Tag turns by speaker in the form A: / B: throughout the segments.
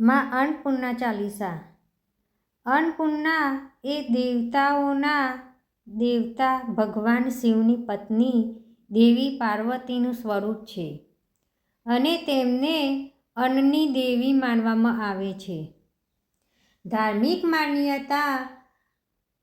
A: માં અન્નપૂર્ણા ચાલીસા. અન્નપૂર્ણા એ દેવતાઓના દેવતા ભગવાન શિવની પત્ની દેવી પાર્વતીનું સ્વરૂપ છે અને તેમને અન્નની દેવી માનવામાં આવે છે. ધાર્મિક માન્યતા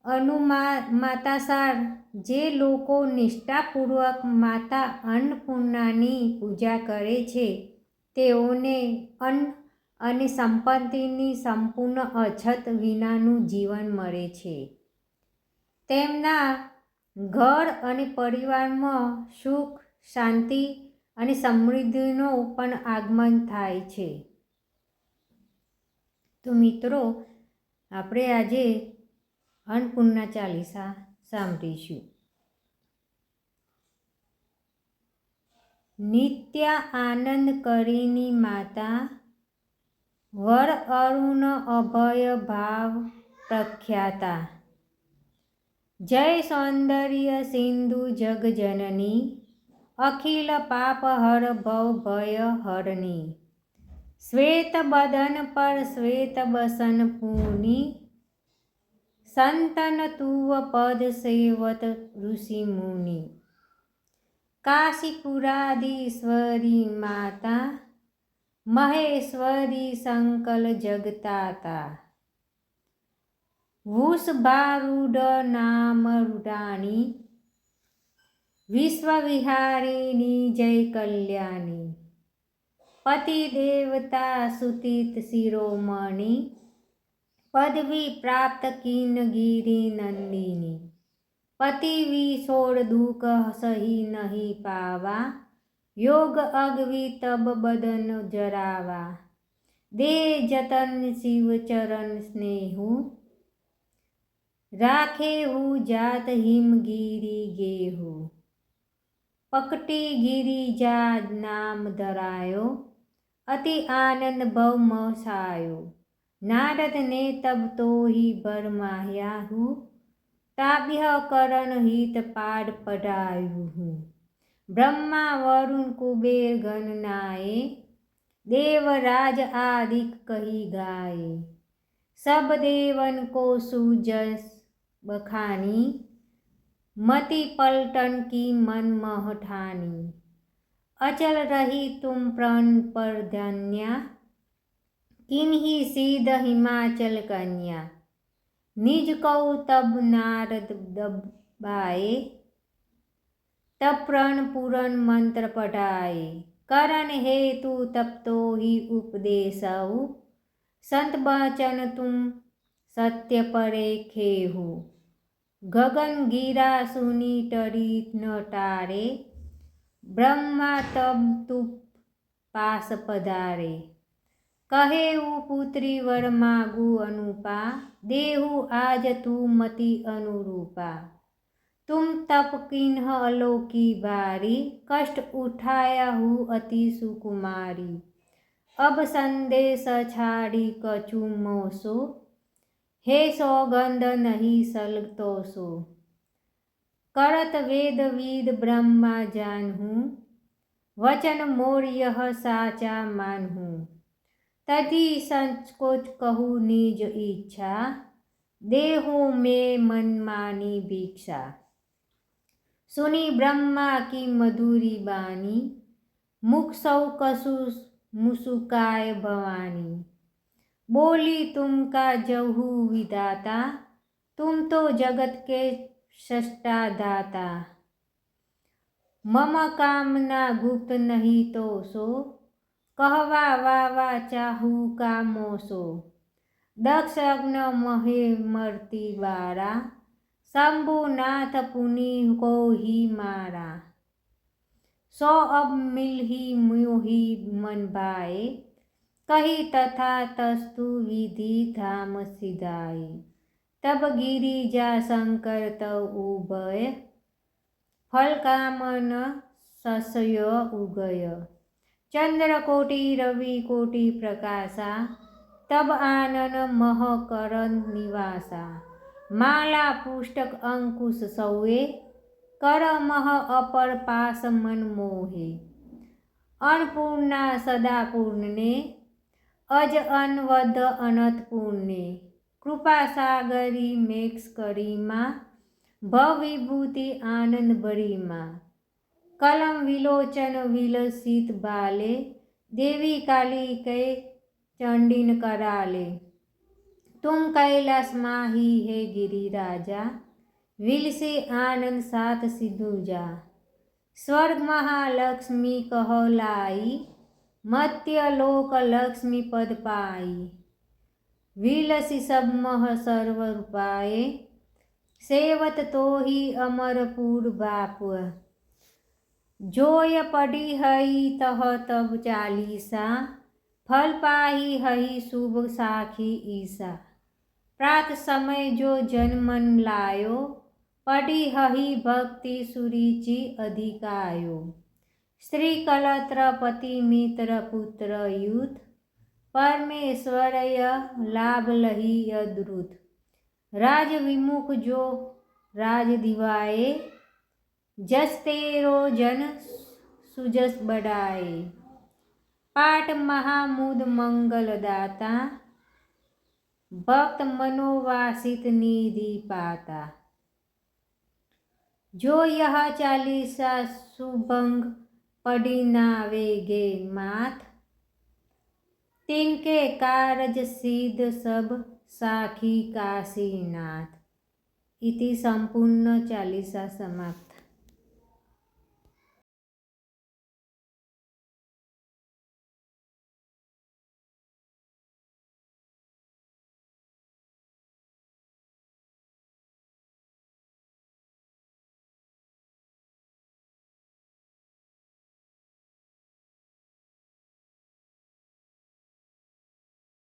A: અનુમા માતાસાર જે લોકો નિષ્ઠાપૂર્વક માતા અન્નપૂર્ણાની પૂજા કરે છે તેઓને અન્ન અને સંપત્તિની સંપૂર્ણ અછત વિનાનું જીવન મળે છે. તેમના ઘર અને પરિવારમાં સુખ, શાંતિ અને સમૃદ્ધિનો પણ આગમન થાય છે. તો મિત્રો, આપણે આજે અન્નપૂર્ણા ચાલીસા સાંભળીશું. નિત્ય આનંદ કરીની માતા, વર અરુણ અભય ભાવ પ્રખ્યાતા. જય સૌંદર્ય સિંધુ જગજનની, અખિલ પાપ હર ભવ ભય હરની. શ્વેત બદન પર શ્વેત બસન પૂની, સંતન તુવ પદ સેવત ઋષિ મુનિ. કાશીપુરાધીશ્વરી માતા મહેશ્વરી સંકલ જગતાતા વૃષભારૂઢ નામ રૂડાણી વિશ્વવિહારિણી જય કલ્યાણી પતિ દેવતા સુતિત શિરોમણી પદવી પ્રાપ્ત કિનગીરી નંદિની પતિ વિસોડ દુઃખ સહી નહીં પાવા. યોગ અગવી તબ બદન જરાવા. દે જતન શિવ ચરણ સ્નેહુ. રાખે હું જાત હિમગીરી ગેહુ. પકટી ગિરિજા નામ ધરાયો. અતિ આનંદ ભવ મસાયો. નારદ ને તબ તો હિ. ભરમાયા ताबिह करण हित पाड पढ़ायु हूँ। ब्रह्मा वरुण कुबेर गणनाए देवराज आदिक कही गाए सब देवन को सूजस बखानी, मति पलटन की मन महठानी अचल रही तुम प्रण पर धन्या, किन्हीं सीध हिमाचल कन्या। નિજ કૌતબ નારદ દબાએ તપરણ પૂરણ મંત્ર પઢાય કરણ હે તું તપતો હિ ઉપદેશવ સંત બચન તું સત્ય પરે ખેહુ. ગગન ગીરા સુની ટરી ન ટારે, બ્રહ્મા તબ તું પાસ પધારે. કહે હું પુત્રી વર માગુ અનુપા દેહુ આજ તું મતિ અનુરૂપા तुम तप किन्ह अलोकी भारी कष्ट उठाया हूँ अति सुकुमारी अब संदेश छाड़ी कछु मोसो हे सौगंध नहीं सलतो सो करत वेद विद ब्रह्मा जानहूँ वचन मोर यह साचा मानहूँ तदि संकोच कहूँ निज इच्छा, देहू में मन मानी भिक्षा। सुनी ब्रह्मा की मधुरी बानी मुख सौ कसु मुसुकाय भवानी। बोली तुम का जहू विदाता तुम तो जगत के सष्टा दाता। मम कामना गुप्त नहीं तो सो કહવા વાવા ચાહુ કામોસો દક્ષ અગ્ન મહે મરતી બારા શંભુનાથ પુનિ કોહી મારા. સો અબ મિલહી મ્યુહી મનભાએ કહી તથા તસ્તુ વિધિ ધામ સિધાય તબ ગિરિજા શંકર તવ ઉભય. ફલકામન સસય ઉગય. ચંદ્રકોટી રવિ રવિકોટી પ્રકાશા, તબ આનન મહ કરન નિવાસા. માલા પુષ્ટક અંકુશ સૌએ, કરમહ અપર પાસ મન મોહે. અણપૂર્ણા સદાપૂર્ણને, અજ અનવદ અનતપૂર્ણે કૃપા સાગરી મેક્ષ કરીમાં, ભવિભૂતિ આનંદ ભરીમાં. કલમ વિલોચન વિલસિત બાલે દેવી કાલી कै ચંડીન કરાલે तुम कैलास माही है गिरिराजा विलसे आनंद सात सिद्धूजा स्वर्ग महालक्ष्मी कहलाई मत्य लोक लक्ष्मी पद पाई विलसी सब मह सर्व रूपाए सेवत तो ही अमरपुर बाप जोय पड़ी हई तह तब चालीसा, फल पाही हई शुभ साखी ईसा। प्रात समय जो जन्मन लायो, पड़ी हही भक्ति सुरुचि अधिकायो। श्री कलत्र पति मित्र पुत्र युत, परमेश्वरय लाभ लही यद्रुत। राज विमुख जो राज दिवाए જસ્તે રોજન સુજસ બડાય પાઠ મહામુદ મંગલદાતા, ભક્ત મનોવાસિત નિધિ પાતા. જો યહ ચાલીસા શુભંગ પડીના વેગે માથ, તિનકે કારજ સિદ્ધ સબ સાખી કાશીનાથ ઇતિ સંપૂર્ણ ચાલીસા સમાપ્ત.